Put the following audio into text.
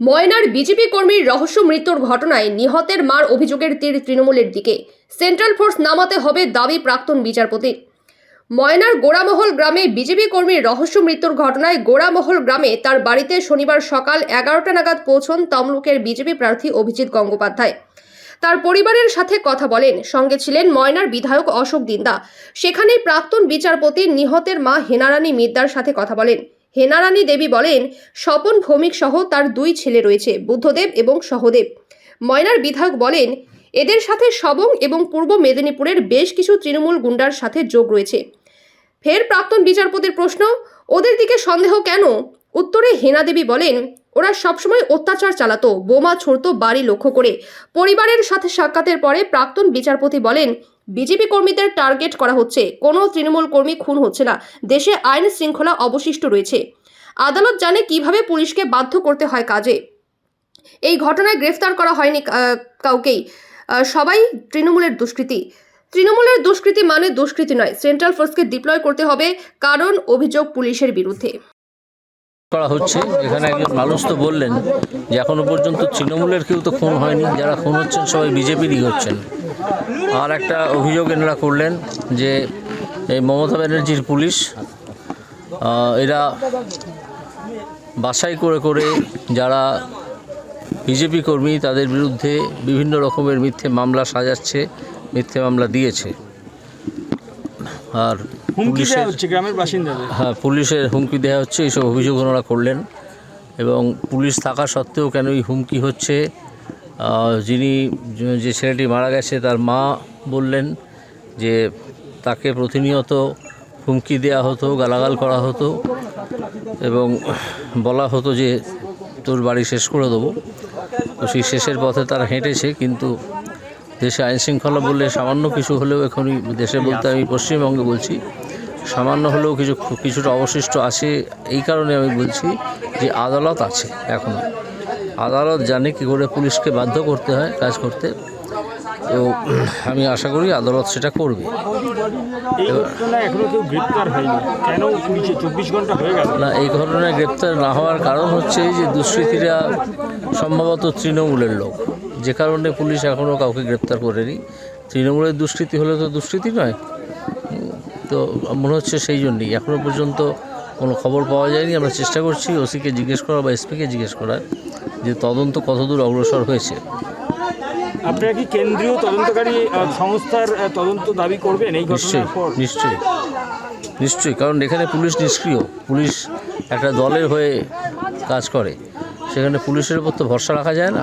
ময়নার বিজেপি কর্মীর রহস্য মৃত্যুর ঘটনায় নিহতের মার অভিযোগের তীর তৃণমূলের দিকে। সেন্ট্রাল ফোর্স নামাতে হবে দাবি প্রাক্তন বিচারপতির ময়নার গোড়ামহল গ্রামে বিজেপি কর্মীর রহস্য মৃত্যুর ঘটনায় গোড়ামহল গ্রামে তার বাড়িতে শনিবার সকাল এগারোটা নাগাদ পৌঁছন তমলুকের বিজেপি প্রার্থী অভিজিৎ গঙ্গোপাধ্যায়। তার পরিবারের সাথে কথা বলেন। সঙ্গে ছিলেন ময়নার বিধায়ক অশোক দিন্দা। সেখানে প্রাক্তন বিচারপতি নিহতের মা হেনারানী মিদ্দার সাথে কথা বলেন। হেনারানী দেবী বলেন, স্বপন ভৌমিক সহ তার দুই ছেলে রয়েছে, বুদ্ধদেব এবং সহদেব। ময়নার বিধায়ক বলেন, এদের সাথে সবং এবং পূর্ব মেদিনীপুরের বেশ কিছু তৃণমূল গুন্ডার সাথে যোগ রয়েছে। ফের প্রাক্তন বিচারপতির প্রশ্ন, ওদের দিকে সন্দেহ কেন? উত্তরে হেনা দেবী বলেন, ওরা সবসময় অত্যাচার চালাতো, বোমা ছুড়তো, বাড়ি লক্ষ্য করে। পরিবারের সাথে সাক্ষাতের পরে প্রাক্তন বিচারপতি বলেন বিজেপি কর্মীদের টার্গেট করা হচ্ছে, কোনো তৃণমূল কর্মী খুন হচ্ছে না, দেশে আইন শৃঙ্খলা অবশিষ্ট রয়েছে। আদালত জানে কীভাবে পুলিশকে বাধ্য করতে হয় কাজে। এই ঘটনায় গ্রেফতার করা হয়নি কাউকেই। সবাই তৃণমূলের দুষ্কৃতী। তৃণমূলের দুষ্কৃতি মানে দুষ্কৃতি নয়, সেন্ট্রাল ফোর্সকে ডিপ্লয় করতে হবে কারণ অভিযোগ পুলিশের বিরুদ্ধে। করা হচ্ছে, এখানে একজন মানুষ তো বললেন যে এখনও পর্যন্ত তৃণমূলের কেউ তো খুন হয়নি, যারা খুন হচ্ছেন সবাই বিজেপিরই হচ্ছেন। আর একটা অভিযোগ এনারা করলেন যে এই মমতা ব্যানার্জির পুলিশ এরা বাছাই করে করে যারা বিজেপি কর্মী তাদের বিরুদ্ধে বিভিন্ন রকমের মিথ্যে মামলা সাজাচ্ছে মিথ্যে মামলা দিয়েছে। আর পুলিশের গ্রামের বাসিন্দাদের। হ্যাঁ পুলিশের হুমকি দেওয়া হচ্ছে এইসব অভিযোগ ওনারা করলেন। এবং পুলিশ থাকা সত্ত্বেও কেন এই হুমকি হচ্ছে? যিনি যে- ছেলেটি মারা গেছে, তার মা বললেন যে তাকে প্রতিনিয়ত হুমকি দেওয়া হতো, গালাগাল করা হতো এবং বলা হতো যে, তোর বাড়ি শেষ করে দেবো। তো সেই শেষের পথে তারা হেঁটেছে, কিন্তু দেশে আইন শৃঙ্খলা বললে সামান্য কিছু হলেও এখনই দেশে বলতে আমি পশ্চিমবঙ্গে বলছি, সামান্য হলেও কিছু কিছুটা অবশিষ্ট আছে, এই কারণে আমি বলছি যে, আদালত আছে এখনও আদালত জানে কী করে পুলিশকে বাধ্য করতে হয় কাজ করতে। তো আমি আশা করি আদালত সেটা করবে। এই ঘটনায় এখনও কেউ গ্রেপ্তার হয়নি। কেন চব্বিশ ঘণ্টা না এই ঘটনায় গ্রেপ্তার না হওয়ার কারণ হচ্ছে যে দুষ্কৃতীরা সম্ভবত তৃণমূলের লোক। যে কারণে পুলিশ এখনও কাউকে গ্রেপ্তার করেনি। তৃণমূলের দুষ্কৃতি হলে তো দুষ্কৃতি নয়। তো মনে হচ্ছে সেই জন্যই। এখনও পর্যন্ত কোনো খবর পাওয়া যায়নি। আমরা চেষ্টা করছি ওসিকে জিজ্ঞেস করা বা এসপিকে জিজ্ঞেস করার যে তদন্ত কতদূর অগ্রসর হয়েছে। আপনারা কি কেন্দ্রীয় তদন্তকারী সংস্থার তদন্ত দাবি করবেন এই নিশ্চয়ই নিশ্চয়ই নিশ্চয়ই কারণ এখানে পুলিশ নিষ্ক্রিয়। পুলিশ একটা দলের হয়ে কাজ করে। সেখানে পুলিশের উপর তো ভরসা রাখা যায় না।